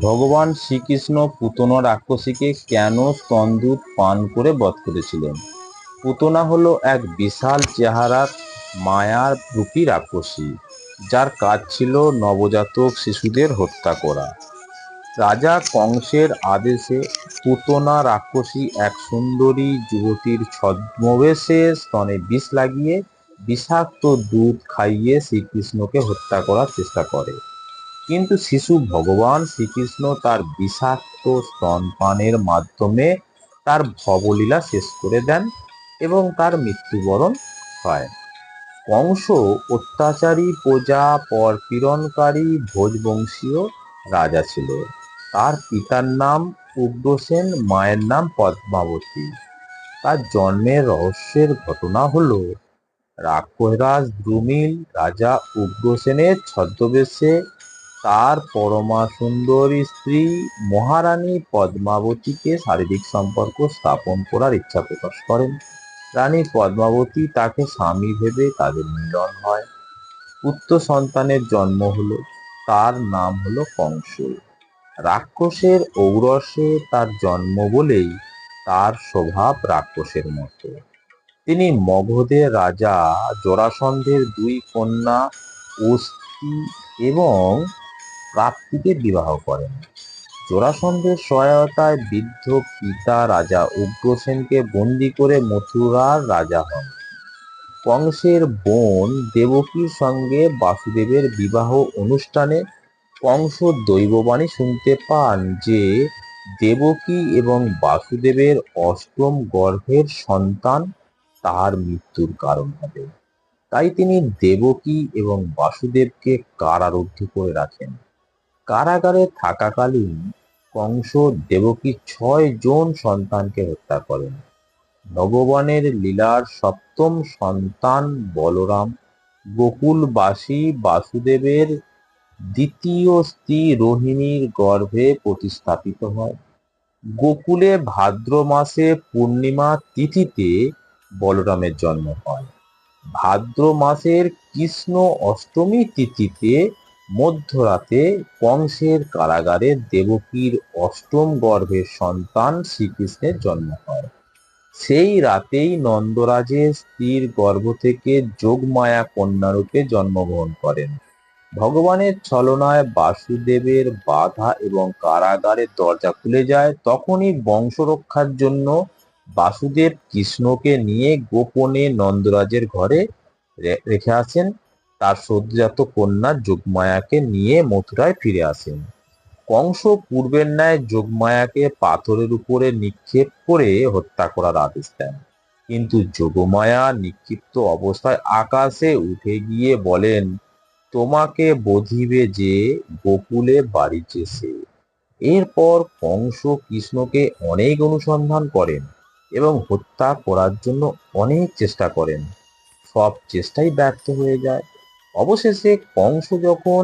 ভগবান শ্রীকৃষ্ণ পুতনা রাক্ষসীকে কেন স্তনদুধ পান করে বধ করেছিলেন? পুতনা হলো এক বিশাল চেহারার মায়ার রূপী রাক্ষসী, যার কাজ ছিল নবজাতক শিশুদের হত্যা করা। রাজা কংসের আদেশে পুতনা রাক্ষসী এক সুন্দরী যুবতীর ছদ্মবেশে স্তনে বিষ লাগিয়ে বিষাক্ত দুধ খাইয়ে শ্রীকৃষ্ণকে হত্যা করার চেষ্টা করে। কিন্তু শিশু ভগবান শ্রীকৃষ্ণ তার বিষাক্ত স্তনপানের মাধ্যমে তার ভবলীলা শেষ করে দেন এবং তার মৃত্যুবরণ হয়। কংস অত্যাচারী প্রজা পরপীড়নকারী ভোজবংশীয় রাজা ছিল। তার পিতার নাম উগ্রসেন, মায়ের নাম পদ্মাবতী। তার জন্মের রহস্যের ঘটনা হল, রাক্ষসরাজ দ্রুমিল রাজা উগ্রসেনের ছদ্মবেশে তার পরমা সুন্দরী স্ত্রী মহারানী পদ্মাবতীকে শারীরিক সম্পর্ক স্থাপন করার ইচ্ছা প্রকাশ করেন। রানী পদ্মাবতী তাকে স্বামী ভেবে তাদের মিলন হয়। পুত্র সন্তানের জন্ম হলো, তার নাম হলো কংস রাক্ষসের ঔরসে তার জন্ম বলেই তার স্বভাব রাক্ষসের মতো। তিনি মগধের রাজা জরাসন্ধের দুই কন্যা অস্থি এবং প্রাপ্তিকে বিবাহ করেন। জরাসন্ধের সহায়তায় বৃদ্ধ পিতা রাজা উগ্রসেনকে বন্দি করে মথুরার রাজা হন। কংসের বোন দেবকীর সঙ্গে বাসুদেবের বিবাহ অনুষ্ঠানে কংস দৈববাণী শুনতে পান যে দেবকী এবং বাসুদেবের অষ্টম গর্ভের সন্তান তার মৃত্যুর কারণ হবে। তাই তিনি দেবকী এবং বাসুদেবকে কারারুদ্ধ করে রাখেন। কারাগারে থাকাকালীন কংস দেবকীর ছয় জন সন্তানকে হত্যা করেন। ভগবানের লীলার সপ্তম সন্তান বলরাম, গোকুলবাসী বাসুদেবের দ্বিতীয় স্ত্রী রোহিণীর গর্ভে প্রতিস্থাপিত হয়। গোকুলে ভাদ্র মাসে পূর্ণিমা তিথিতে বলরামের জন্ম হয়। ভাদ্র মাসের কৃষ্ণ অষ্টমী তিথিতে মধ্যরাতে কংসের কারাগারে দেবকীর অষ্টম গর্ভের সন্তান শ্রীকৃষ্ণের জন্ম হয়। সেই রাতেই নন্দরাজের স্ত্রীর গর্ভ থেকে যোগমায়া কন্যারূপে জন্মগ্রহণ করেন। ভগবানের ছলনায় বাসুদেবের বাধা এবং কারাগারের দরজা খুলে যায়, তখনই বংশ রক্ষার জন্য বাসুদেব কৃষ্ণকে নিয়ে গোপনে নন্দরাজের ঘরে রেখে আসেন। তার সদ্যজাত কন্যা যোগমায়াকে নিয়ে মথুরায় ফিরে আসেন। কংস পূর্বের ন্যায় যোগমায়াকে পাথরের উপরে নিক্ষেপ করে হত্যা করার আদেশ দেন। কিন্তু যোগমায়া নিক্ষিপ্ত অবস্থায় আকাশে উঠে গিয়ে বলেন, তোমাকে বধিবে যে, গোকুলে বাড়িছে সে। এরপর কংস কৃষ্ণকে অনেক অনুসন্ধান করেন এবং হত্যা করার জন্য অনেক চেষ্টা করেন। সব চেষ্টাই ব্যর্থ হয়ে যায়। অবশেষে কংস যখন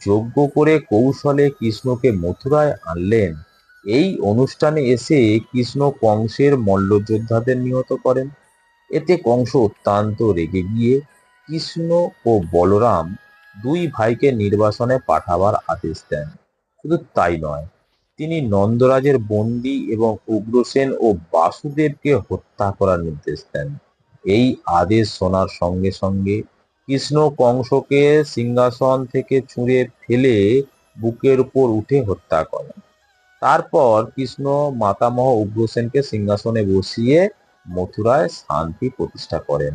যজ্ঞ করে কৌশলে কৃষ্ণকে মথুরায় আনলেন, এই অনুষ্ঠানে এসে কৃষ্ণ কংসের মল্লযোদ্ধাদের নিহত করেন। এতে কংস অত্যন্ত রেগে গিয়ে কৃষ্ণ ও বলরাম দুই ভাইকে নির্বাসনে পাঠাবার আদেশ দেন। শুধু তাই নয়, তিনি নন্দরাজের বন্দি এবং উগ্রসেন ও বাসুদেবকে হত্যা করার নির্দেশ দেন। এই আদেশ শোনার সঙ্গে সঙ্গে কৃষ্ণ কংসকে সিংহাসন থেকে ছুঁড়ে ফেলে বুকের উপর উঠে হত্যা করেন তারপর কৃষ্ণ মাতামহ উগ্রসেনকে সিংহাসনে বসিয়ে মথুরায় শান্তি প্রতিষ্ঠা করেন।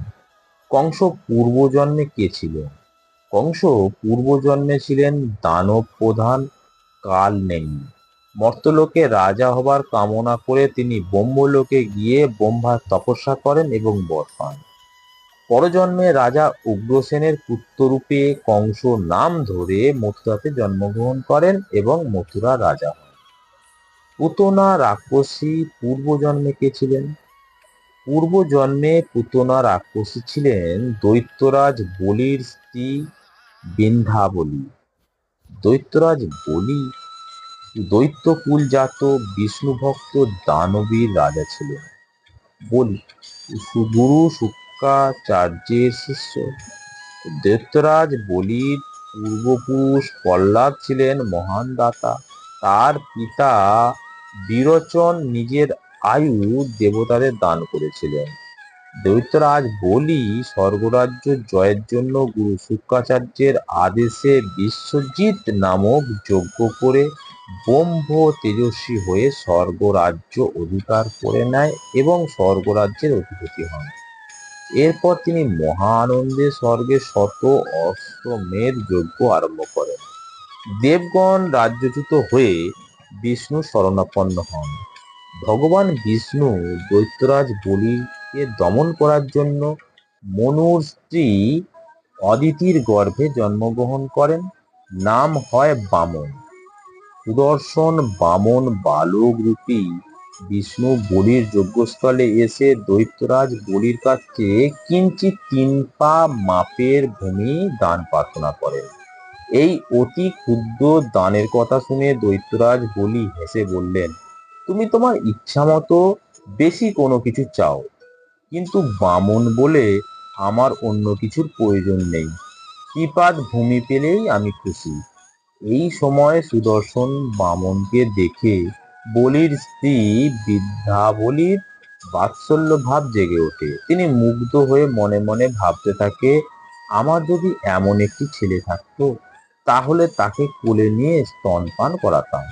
কংস পূর্বজন্মে কে ছিলেন? কংস পূর্বজন্মে ছিলেন দানব প্রধান কাল নেই। মর্তলোকে রাজা হবার কামনা করে তিনি ব্রহ্মলোকে গিয়ে ব্রহ্মার তপস্যা করেন এবং বর পান। পরজন্মে রাজা উগ্রসেনের পুত্ররূপে কংস নাম ধরে মথুরাতে জন্মগ্রহণ করেন এবং মথুরা রাজা হন। পুতনা রাক্ষসী পূর্বজন্মে কে ছিলেন? পূর্বজন্মে পুতনা রাক্ষসী ছিলেন দৈত্যরাজ বলির স্ত্রী বিন্ধ্যাবলী। দৈত্যরাজ বলি দৈত্যকুল জাত বিষ্ণু ভক্ত দানবীর রাজা ছিলেন। বলি গুরু শুক্রাচার্যের শিষ্য। দৈত্যরাজ বলির পূর্বপুরুষ প্রহ্লাদ ছিলেন মহান দাতা। তার পিতা বিরোচন নিজের আয়ু দেবতাদের দান করেছিলেন। দৈত্যরাজ বলি স্বর্গরাজ্য জয়ের জন্য গুরু শুক্রাচার্যের আদেশে বিশ্বজিৎ নামক যজ্ঞ করে ব্রহ্ম তেজস্বী হয়ে স্বর্গরাজ্য অধিকার করে নেয় এবং স্বর্গরাজ্যের অধিপতি হন। এরপর তিনি মহানন্দে স্বর্গে শত অশ্বমেধ যজ্ঞ আরম্ভ করেন। দেবগণ রাজ্যচ্যুত হয়ে বিষ্ণু শরণাপন্ন হন। ভগবান বিষ্ণু দৈত্যরাজ বলিকে দমন করার জন্য মনুর স্ত্রী অদিতির গর্ভে জন্মগ্রহণ করেন। নাম হয় বামন। সুদর্শন বামন বালক রূপী বিষ্ণু বলির যজ্ঞস্থলে এসে দৈত্যরাজ বলির কাছে কিঞ্চিত তিন পা মাপের ভূমি দান প্রার্থনা করেন। এই অতি ক্ষুদ্র দানের কথা শুনে দৈত্যরাজ বলি হেসে বললেন, তুমি তোমার ইচ্ছা মতো বেশি কোনো কিছু চাও, কিন্তু বামন বলে আমার অন্য কিছুর প্রয়োজন নেই। কৃপাদ ভূমি পেলেই আমি খুশি। এই সময় সুদর্শন বামনকে দেখে বলির স্ত্রী বলির বাৎসল্য ভাব জেগে ওঠে। তিনি মুগ্ধ হয়ে মনে মনে ভাবতে থাকে, আমার যদি এমন একটি ছেলে থাকতো, তাহলে তাকে কোলে নিয়ে স্তনপান করাতাম।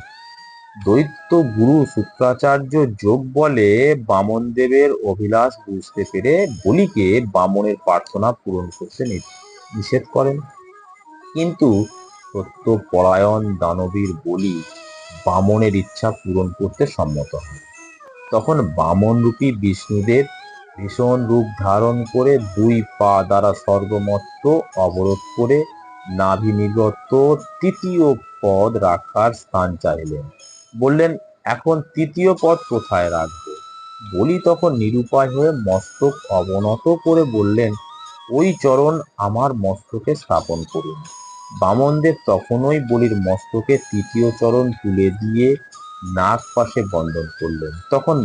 দৈত্য গুরু শুক্রাচার্য যোগ বলে বামন দেবের অভিলাষ বুঝতে পেরে বলিকে বামনের প্রার্থনা পূরণ করতে নিষেধ করেন। কিন্তু সত্য পরায়ণ দানবীর বলি বামনের ইচ্ছা পূরণ করতে সম্মত হয়। তখন বামন রূপী বিষ্ণুদেব ভীষণ রূপ ধারণ করে দুই পা দ্বারা স্বর্গমত্ত অবরোধ করে নাভি নিগত তৃতীয় পদ রাখার স্থান চাইলেন বললেন, এখন তৃতীয় পদ কোথায় রাখব? বলি তখন নিরুপায় হয়ে মস্তক অবনত করে বললেন, ওই চরণ আমার মস্তকে স্থাপন করুন। বামনদেব তখনই বলির মস্তকে তৃতীয় চরণ তুলে দিয়ে নাক পাশে বন্ধন করলেন। তখন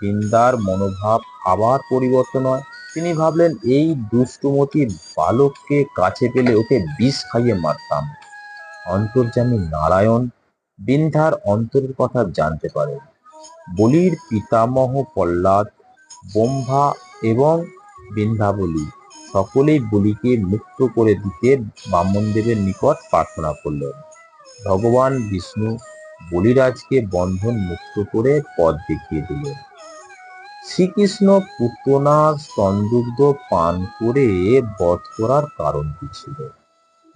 বৃন্দার মনোভাব আবার পরিবর্তন হয়। তিনি ভাবলেন, এই দুষ্টুমতির বালককে কাছে পেলে ওকে বিষ খাইয়ে মারতাম। অন্তর্জামী নারায়ণ বিন্ধার অন্তরের কথা জানতে পারেন বলির পিতামহ প্রহ্লাদ, ব্রহ্মা এবং বৃন্দাবলী সকলেই বলিকে মুক্ত করে দিতে বামনদেবের নিকট প্রার্থনা করলেন ভগবান বিষ্ণু বলিরাজকে বন্ধন মুক্ত করে পথ দেখিয়ে দিলেন শ্রীকৃষ্ণ পুতনার স্তনদুগ্ধ পান করে বধ করার কারণ কি ছিল।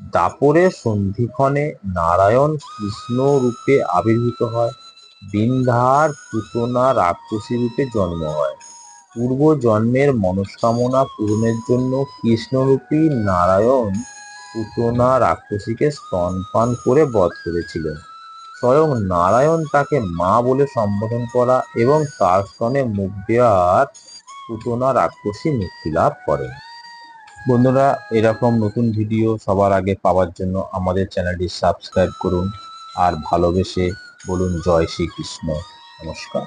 দাপরের সন্ধিক্ষণে নারায়ণ কৃষ্ণ রূপে আবির্ভূত হয়। বিন্ধার পুতনা রাক্ষসী রূপে জন্ম হয়। পূর্ব জন্মের মনস্কামনা পূরণের জন্য কৃষ্ণরূপী নারায়ণ পুতনা রাক্ষসীকে স্তনপান করে বধ করেছিলেন। স্বয়ং নারায়ণ তাকে মা বলে সম্বোধন করা এবং তার স্তনে মুখ দেওয়ার পুতনা রাক্ষসী মুক্তি লাভ করেন। বন্ধুরা, এরকম নতুন ভিডিও সবার আগে পাওয়ার জন্য আমাদের চ্যানেলটি সাবস্ক্রাইব করুন আর ভালোবেসে বলুন জয় শ্রীকৃষ্ণ। নমস্কার।